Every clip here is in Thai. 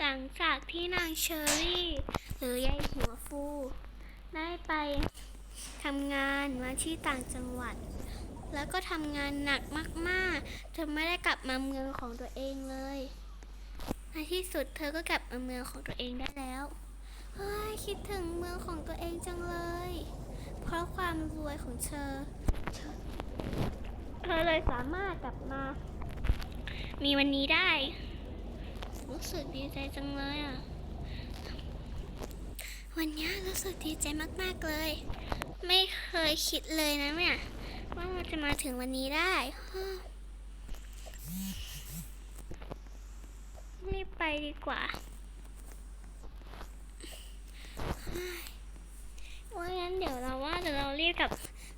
หลังจากที่นางเชอรี่ หรือยายหัวฟู ได้ไปทำงานมาที่ต่างจังหวัด แล้วก็ทำงานหนักมากๆเธอไม่ได้กลับมาเมืองของตัวเองเลย ในที่สุดเธอก็กลับมาเมืองของตัวเองได้แล้วเฮ้ยคิดถึงเมืองของตัวเองจังเลย เพราะความรวยของเธอ เธอเธอเลยสามารถกลับมา มีวันนี้ได้ รู้สึกดีใจจังเลยอะ วันนี้รู้สึกดีใจมากๆเลย ไม่เคยคิดเลยนะเนี่ย ว่ามันจะมาถึงวันนี้ได้รีบไปดีกว่างั้นเดี๋ยวเราว่าเดี๋ยวเราเรียกกับ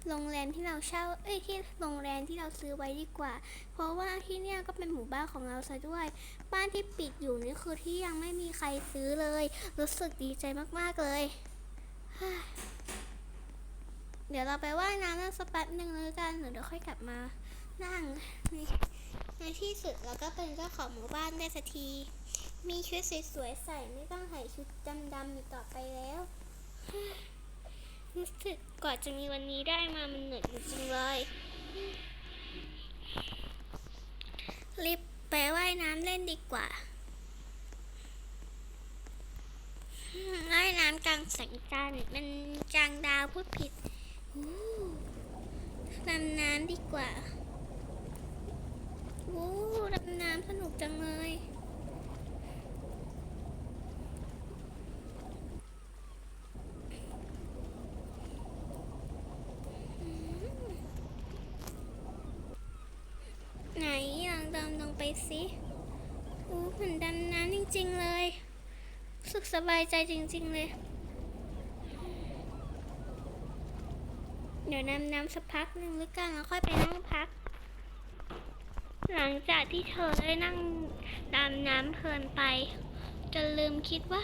โรงแรม ที่เราเช่า เอ้ยที่โรงแรมที่เราซื้อไว้ดีกว่า เพราะว่าที่เนี่ยก็เป็นหมู่บ้านของเราซะด้วย บ้านที่ปิดอยู่นี่คือที่ยังไม่มีใครซื้อเลย รู้สึกดีใจมากๆเลย เดี๋ยวเราไปว่ายน้ำนั่งสักแป๊บหนึ่งแล้วกันเดี๋ยวค่อยกลับมา นั่งในในที่สุดเราก็เป็นเจ้าของหมู่บ้านได้สักที มีชุดสวยๆใส่ไม่ต้องใส่ชุดดำๆอยู่ต่อไปแล้ว รู้สึกกว่าจะมีวันนี้ได้มามันเหนื่อยจริงเลยรีบไปว่ายน้ำเล่นดีกว่าว่ายน้ำกลางแสงจันทร์มันจางดาวพูดผิดดำน้ำดีกว่าโอ้ดำน้ำสนุกจังเลย ไหนลองดำลง ไปสิโอ้เหมือนดำน้ำจริง ๆ เลยสึกสบายใจจริง ๆ เลย เดี๋ยวดำน้ำสักพักหนึ่งหรือกันแล้วค่อยไปนั่งพัก หลังจากที่เธอได้นั่งดำน้ำเพลินไป จนลืมคิดว่า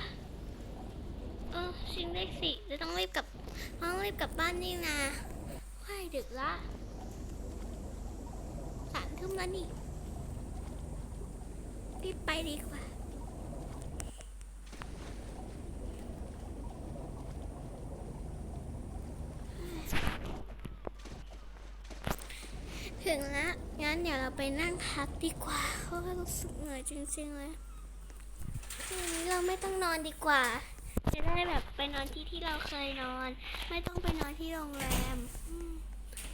เออชิงได้สิจะต้องรีบกลับต้องรีบกลับบ้านนี่นะว่ายดึกละสามทุ่มแล้วนี่ รีบไปดีกว่า ถึงแล้ว งั้นเดี๋ยวเราไปนั่งพักดีกว่าเพราะว่ารู้สึกเหนื่อยจริงๆเลยวันนี้เราไม่ต้องนอนดีกว่า จะได้แบบไปนอนที่ที่เราเคยนอน ไม่ต้องไปนอนที่โรงแรม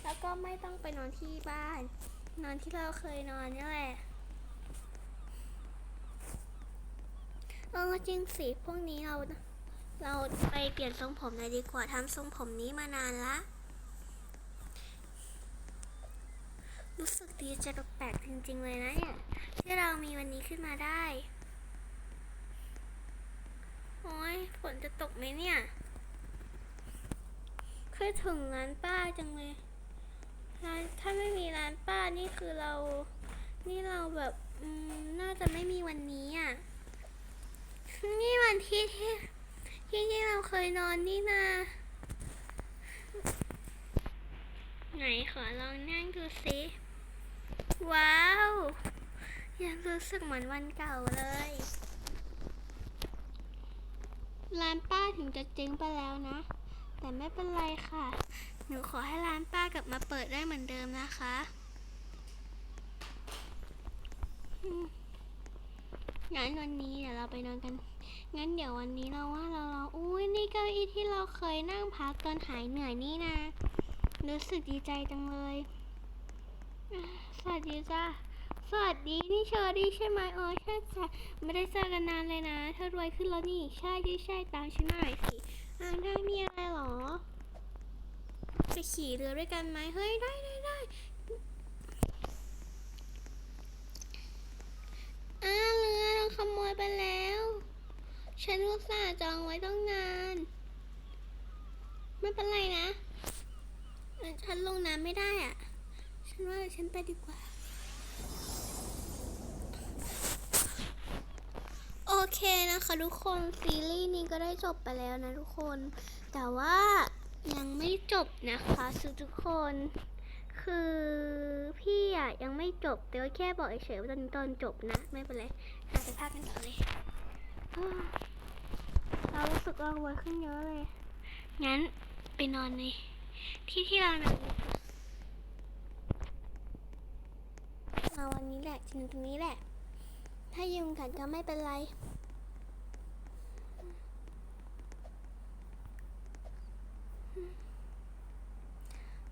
แล้วก็ไม่ต้องไปนอนที่บ้าน นอนที่เราเคยนอนนี่แหละ ออจริงสิพวกนี้เราเราไปเปลี่ยนทรงผมเลยดีกว่าทำทรงผมนี้มานานละ รู้สึกดีใจแปลกจริง ๆ เลยนะเนี่ยที่เรามีวันนี้ขึ้นมาได้ โอ้ยฝนจะตกไหมเนี่ยเคยถึงร้านป้าจังเลยร้านถ้าไม่มีร้านป้านี่คือเรา นี่เราแบบน่าจะไม่มีวันนี้อะ นี่วันที่ที่ที่ที่เราเคยนอนนี่นาไหนขอลองนั่งดูสิ ว้าว ยังรู้สึกเหมือนวันเก่าเลย ร้านป้าถึงจะเจ๊งไปแล้วนะ แต่ไม่เป็นไรค่ะ หนูขอให้ร้านป้ากลับมาเปิดได้เหมือนเดิมนะคะงั้นวันนี้เดี๋ยวเราไปนอนกัน งั้นเดี๋ยววันนี้เราว่าเราเราอุ้ยนี่เก้าอี้ที่เราเคยนั่งพักตอนหายเหนื่อยนี่นะรู้สึกดีใจจังเลย สวัสดีจ้าสวัสดีนี่เชอรี่ใช่ไหมเออใช่จ้ะไม่ได้เจอกันนานเลยนะเธอรวยขึ้นแล้วนี่ใช่ใช่ใช่ตามฉันหน่อยสิอ่าได้มีอะไรเหรอ จะขี่เรือด้วยกันไหมเฮ้ยได้ได้ได้อ้าเรือเราขโมยไปแล้ว ฉันอุตส่าห์จองไว้ตั้งนาน ไม่เป็นไรนะ ฉันลงน้ำไม่ได้อะ ฉันว่าฉันไปดีกว่า โอเคนะคะ ทุกคนซีรีส์นี้ก็ได้จบไปแล้วนะทุกคน แต่ว่ายังไม่จบนะคะทุกคน คือพี่อะยังไม่จบแต่ว่าแค่บอกเฉยๆว่าตอนตอนจบนะ ไม่เป็นไรหาไปพักกันต่อเลย อ้าวเรว่าไวขึ้นเยอะเลย งั้นไปนอนในที่ที่เรานอนดีกว่าเอาวันนี้แหละจริงตรงนี้แหละ ถ้ายุงกัดก็ไม่เป็นไร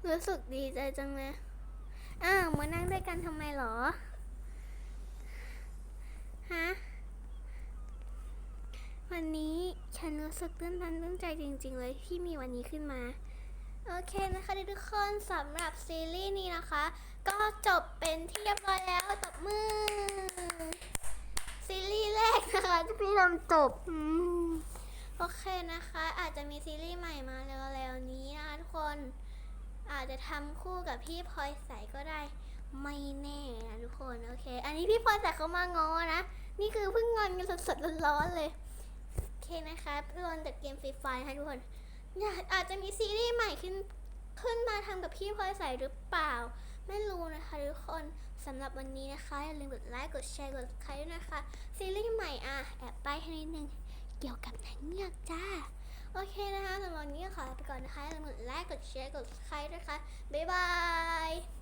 รู้สึกดีใจจังเลย อ้าว มานั่งด้วยกันทำไมหรอ ฮะ วันนี้ฉันรู้สึกตื้นตันตื้นใจจริง ๆ เลยที่มีวันนี้ขึ้นมา โอเคนะคะทุกคนสำหรับซีรีส์นี้นะคะ ก็จบเป็นที่เรียบร้อยแล้วตบมือ ซีรีส์แรกนะคะที่พี่ทำจบโอเคนะคะ อาจจะมีซีรีส์ใหม่มาเร็วๆนี้นะคะทุกคนอาจจะทำคู่กับพี่พลอยใสก็ได้ไม่แน่นะทุกคน โอเค อันนี้พี่พลอยใสเขามางอนะ นี่คือเพิ่งงอนกันสดๆร้อนๆเลย นะคะรอนจากเกมฟรีไฟนะคะทุกคนอยากอาจจะมีซีรีส์ใหม่ขึ้นขึ้นมาทำกับพี่พลอยใสหรือเปล่า ไม่รู้นะคะทุกคนสำหรับวันนี้นะคะ อย่าลืมกดไลค์กดแชร์กดใครด้วยนะคะ ซีรีส์ใหม่อะ แอบไปให้นิดนึง เกี่ยวกับหนังเงือกจ้า โอเคนะคะสำหรับวันนี้ขอลาไปก่อนนะคะอย่าลืมกดไลค์กดแชร์กดใครด้วยค่ะบ๊ายบาย